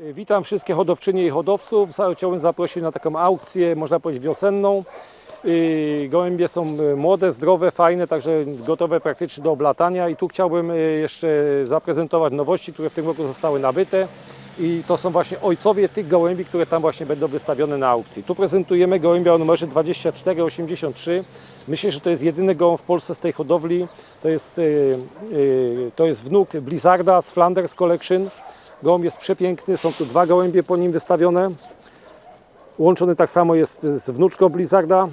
Witam wszystkie hodowczynie i hodowców. Chciałbym zaprosić na taką aukcję, można powiedzieć wiosenną. Yy, Gołębie są y, młode, zdrowe, fajne, także gotowe praktycznie do oblatania i tu chciałbym y, jeszcze zaprezentować nowości, które w tym roku zostały nabyte. I to są właśnie ojcowie tych gołębi, które tam właśnie będą wystawione na aukcji. Tu prezentujemy gołębia o numerze 2483. Myślę, że to jest jedyny gołąb w Polsce z tej hodowli. To jest, y, y, to jest wnuk Blizzarda z Flanders Collection. Gołąb jest przepiękny, są tu dwa gołębie po nim wystawione. Łączony tak samo jest z wnuczką Blizzarda.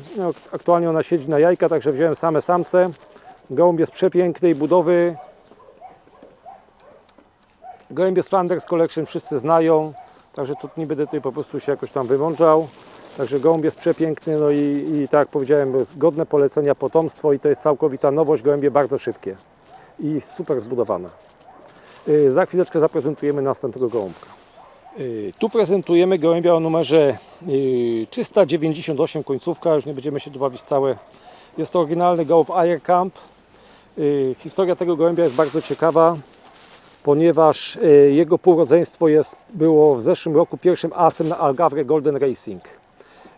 Aktualnie ona siedzi na jajka, także wziąłem same samce. Gołąb jest przepięknej budowy. Gołębie z Flanders Collection wszyscy znają, także tu nie będę tutaj po prostu się jakoś tam wymądrzał. Także gołąb jest przepiękny, no i, i tak jak powiedziałem, godne polecenia potomstwo i to jest całkowita nowość. Gołębie bardzo szybkie i super zbudowane. Y, Za chwileczkę zaprezentujemy następnego gołąbka. Y, Tu prezentujemy gołębia o numerze y, 398 końcówka, już nie będziemy się tu bawić całe. Jest to oryginalny gołąb Air Camp. Y, Historia tego gołębia jest bardzo ciekawa, ponieważ y, jego półrodzeństwo jest, było w zeszłym roku pierwszym asem na Algavre Golden Racing.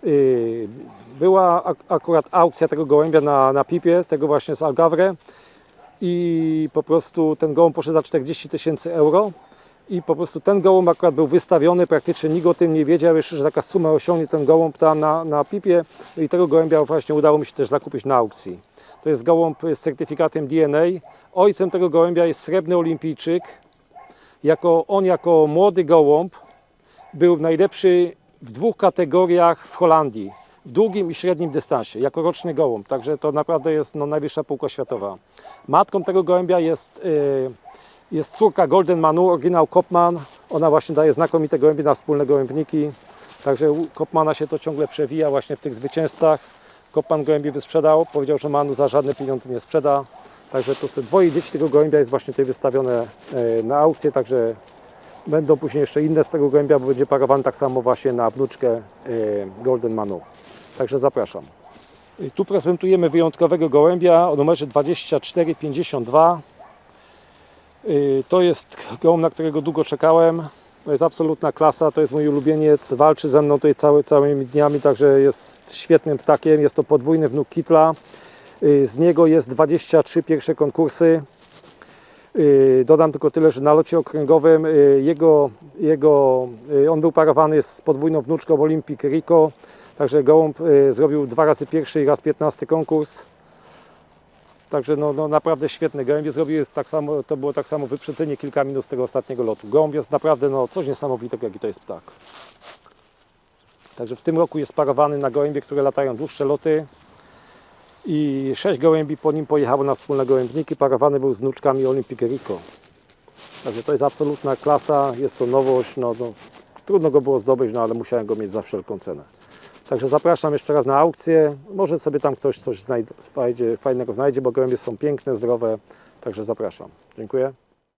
Y, Była ak- akurat aukcja tego gołębia na, na pipie, tego właśnie z Algavre i po prostu ten gołąb poszedł za 40 tysięcy euro i po prostu ten gołąb akurat był wystawiony, praktycznie nikt o tym nie wiedział jeszcze, że taka suma osiągnie ten gołąb tam na, na pipie no i tego gołębia właśnie udało mi się też zakupić na aukcji. To jest gołąb z certyfikatem DNA. Ojcem tego gołębia jest srebrny olimpijczyk. Jako, on jako młody gołąb był najlepszy w dwóch kategoriach w Holandii. W długim i średnim dystansie, jako roczny gołąb. Także to naprawdę jest no, najwyższa półka światowa. Matką tego gołębia jest, y, jest córka Golden Manu, oryginał Kopman. Ona właśnie daje znakomite gołębie na wspólne gołębniki. Także u Kopmana się to ciągle przewija właśnie w tych zwycięzcach. Kopman gołębie wysprzedał, powiedział, że Manu za żadne pieniądze nie sprzeda. Także to te dwoje dzieci tego gołębia jest właśnie tutaj wystawione e, na aukcję, także będą później jeszcze inne z tego gołębia, bo będzie parowany tak samo właśnie na wnuczkę e, Golden Manu. Także zapraszam. Tu prezentujemy wyjątkowego gołębia o numerze 2452. Y, To jest gołąb, na którego długo czekałem. To jest absolutna klasa, to jest mój ulubieniec. Walczy ze mną tutaj cały, całymi dniami, także jest świetnym ptakiem. Jest to podwójny wnuk Kitla. Y, Z niego jest 23 pierwsze konkursy. Y, Dodam tylko tyle, że na locie okręgowym jego, jego, on był parowany z podwójną wnuczką Olympic Rico. Także gołąb y, zrobił dwa razy pierwszy i raz 15 konkurs. Także no, no naprawdę świetny gołębie zrobił tak samo, to było tak samo wyprzedzenie kilka minut z tego ostatniego lotu. Gołąb jest naprawdę no, coś niesamowitego jaki to jest ptak. Także w tym roku jest parowany na gołębie, które latają dłuższe loty i sześć gołębi po nim pojechało na wspólne gołębniki. Parowany był z wnuczkami Olympic Rico. Także to jest absolutna klasa, jest to nowość. No, no, trudno go było zdobyć, no ale musiałem go mieć za wszelką cenę. Także zapraszam jeszcze raz na aukcję. Może sobie tam ktoś coś znajdzie, fajnego znajdzie, bo gołębie są piękne, zdrowe. Także zapraszam. Dziękuję.